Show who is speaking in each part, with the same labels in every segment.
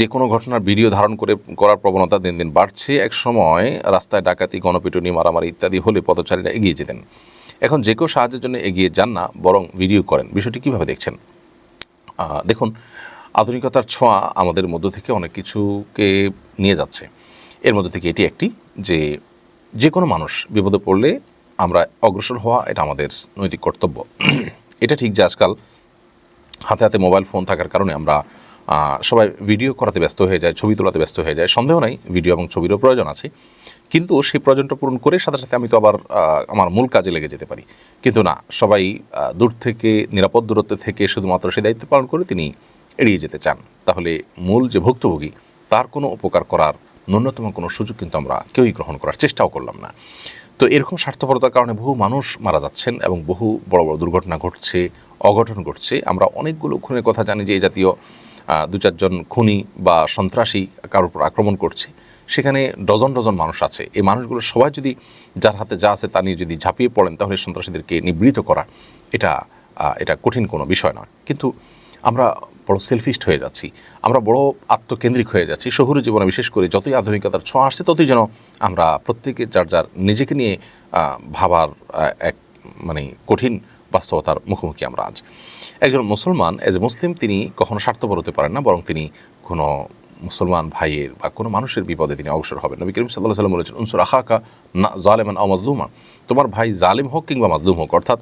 Speaker 1: যে কোনো ঘটনার ভিডিও ধারণ করে করার প্রবণতা দিন দিন বাড়ছে। এক সময় রাস্তায় ডাকাতি, গণপিটুনি, মারামারি ইত্যাদি হলে পথচারীরা এগিয়ে যেতেন। এখন যে কেউ সাহায্যের জন্য এগিয়ে যান না, বরং ভিডিও করেন। বিষয়টি কীভাবে দেখছেন? দেখুন, আধুনিকতার ছোঁয়া আমাদের মধ্য থেকে অনেক কিছুকে নিয়ে যাচ্ছে। এর মধ্যে থেকে এটি একটি যে যে কোনো মানুষ বিপদে পড়লে আমরা অগ্রসর হওয়া এটা আমাদের নৈতিক কর্তব্য। এটা ঠিক যে আজকাল হাতে হাতে মোবাইল ফোন থাকার কারণে আমরা সবাই ভিডিও করাতে ব্যস্ত হয়ে যায়, ছবি তোলাতে ব্যস্ত হয়ে যায়, সন্দেহ নাই, ভিডিও এবং ছবিরও প্রয়োজন আছে। কিন্তু সেই প্রয়োজনটা পূরণ করে সাথে সাথে আমি তো আবার আমার মূল কাজে লেগে যেতে পারি। কিন্তু না, সবাই দূর থেকে, নিরাপদ দূরত্ব থেকে শুধুমাত্র সেই দায়িত্ব পালন করে তিনি এড়িয়ে যেতে চান। তাহলে মূল যে ভুক্তভোগী, তার কোনো উপকার করার ন্যূনতম কোনো সুযোগ কিন্তু আমরা কেউই গ্রহণ করার চেষ্টাও করলাম না। তো এরকম স্বার্থপরতার কারণে বহু মানুষ মারা যাচ্ছেন এবং বহু বড় বড় দুর্ঘটনা ঘটছে, অঘটন ঘটছে। আমরা অনেকগুলো খুনের কথা জানি যে এই জাতীয় দু চারজন খুনি বা সন্ত্রাসী কারোর উপর আক্রমণ করছে, সেখানে ডজন ডজন মানুষ আছে। এই মানুষগুলো সবাই যদি যার হাতে যা আছে তা নিয়ে যদি ঝাঁপিয়ে পড়েন, তাহলে সন্ত্রাসীদেরকে নিবৃত করা এটা এটা কঠিন কোনো বিষয় নয়। কিন্তু আমরা বড় সেলফিস্ট হয়ে যাচ্ছি, আমরা বড় আত্মকেন্দ্রিক হয়ে যাচ্ছি। শহুরে জীবনে বিশেষ করে যতই আধুনিকতার ছোঁয়া আসছে, ততই যেন আমরা প্রত্যেকে, যার যার নিজেকে নিয়ে ভাবার এক মানে কঠিন বাস্তবতার মুখোমুখি আমরা আজ। একজন মুসলমান এজ এ মুসলিম তিনি কখনো স্বার্থপর হতে পারেন না, বরং তিনি কোনো মুসলমান ভাইয়ের বা কোনো মানুষের বিপদে তিনি অবসর হবেন। নবী করিম সাল্লাহ সাল্লাম বলেছেন, উনসুর আহাকা না জালেমান আও মাজলুমা। তোমার ভাই জালিম হোক কিংবা মাজলুম হোক, অর্থাৎ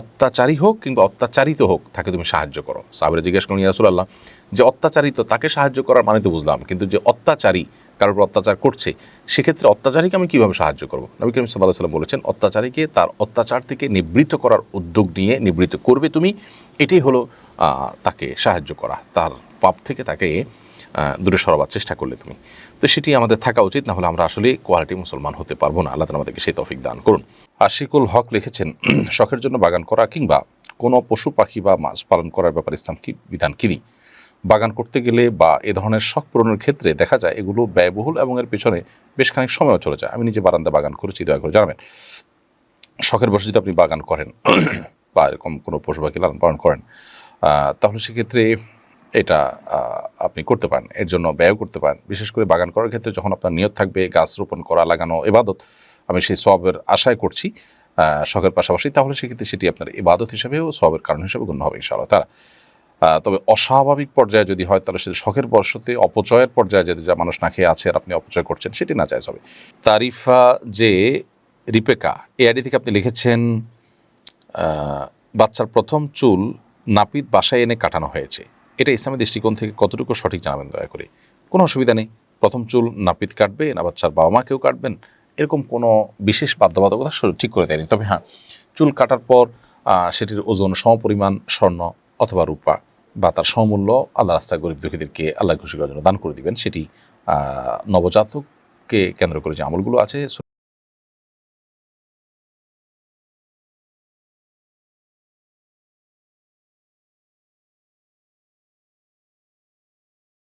Speaker 1: অত্যাচারী হোক কিংবা অত্যাচারিত হোক, তাকে তুমি সাহায্য করো। সাহাবিরা জিজ্ঞেস করেন ইয়াসুল্লাহ যে অত্যাচারিত তাকে সাহায্য করার মানে তো বুঝলাম, কিন্তু যে অত্যাচারী কারোর উপর অত্যাচার করছে, সেক্ষেত্রে অত্যাচারীকে আমি কীভাবে সাহায্য করব? নবী করিম সাল্লাহ সাল্লাম বলেছেন, অত্যাচারীকে তার অত্যাচার থেকে নিবৃত্ত করার উদ্যোগ নিয়ে নিবৃত্ত করবে তুমি। এটাই হলো তাকে সাহায্য করা। তার পাপ থেকে তাকে দূরে সরাবার চেষ্টা করলে তুমি। তো সেটি আমাদের থাকা উচিত না হলে আমরা আসলে কোয়ালিটি মুসলমান হতে পারব না। আল্লাহ আমাদেরকে সেই তৌফিক দান করুন। আশিকুল হক লিখেছেন, শখের জন্য বাগান করা কিংবা কোনো পশু পাখি বা মাছ পালন করার ব্যাপারে ইসলাম কি বিধান কিনি বাগান করতে গেলে বা এ ধরনের শখ পূরণের ক্ষেত্রে দেখা যায় এগুলো ব্যয়বহুল এবং এর পেছনে বেশ খানিক সময়ও চলে যায়। আমি নিজে বারান্দা বাগান করেছি, দয়া করে জানাবেন। শখের বসে যদি আপনি বাগান করেন, বা এরকম কোনো পশু পাখি লালন পালন করেন। তাহলে সেক্ষেত্রে এটা আপনি করতে পারেন। এর জন্য ব্যয় করতে পারেন। বিশেষ করে বাগান করার ক্ষেত্রে যখন আপনার নিয়ত থাকবে, গাছ রোপণ করা, লাগানো, এবাদত, আমি সেই সবের আশায় করছি শখের পাশাপাশি, তাহলে সেক্ষেত্রে সেটি আপনার ইবাদত হিসেবেও, সবের কারণ হিসেবে গণ্য হবে, ইনশাআল্লাহ। তারা তবে অস্বাভাবিক পর্যায়ে যদি হয়, তাহলে সেটা শখের বর্ষতে অপচয়ের পর্যায়ে যদি যা মানুষ না খেয়ে আছে আর আপনি অপচয় করছেন, সেটি না চাইজ হবে। তারিফা যে রিপেকা এই আইডি থেকে আপনি লিখেছেন বাচ্চার প্রথম চুল নাপিত বাসায় এনে কাটানো হয়েছে। এটা ইসলামী দৃষ্টিকোণ থেকে কতটুকু সঠিক জানাবেন দয়া করে? কোনো অসুবিধা নেই। প্রথম চুল নাপিত কাটবে না বাচ্চার বাবা মা কেউ কাটবেন। এরকম কোনো বিশেষ বাধ্যবাধকতা ঠিক করে দেয়নি। তবে হ্যাঁ চুল কাটার পর সেটির ওজন সমপরিমাণ স্বর্ণ অথবা রূপা বা তার সমমূল্য আল্লাহ রাস্তায় গরিব দুঃখীদেরকে আল্লাহ খুশি করার জন্য দান করে দিবেন। সেটি নবজাতককে কেন্দ্র করে যে আমলগুলো আছে।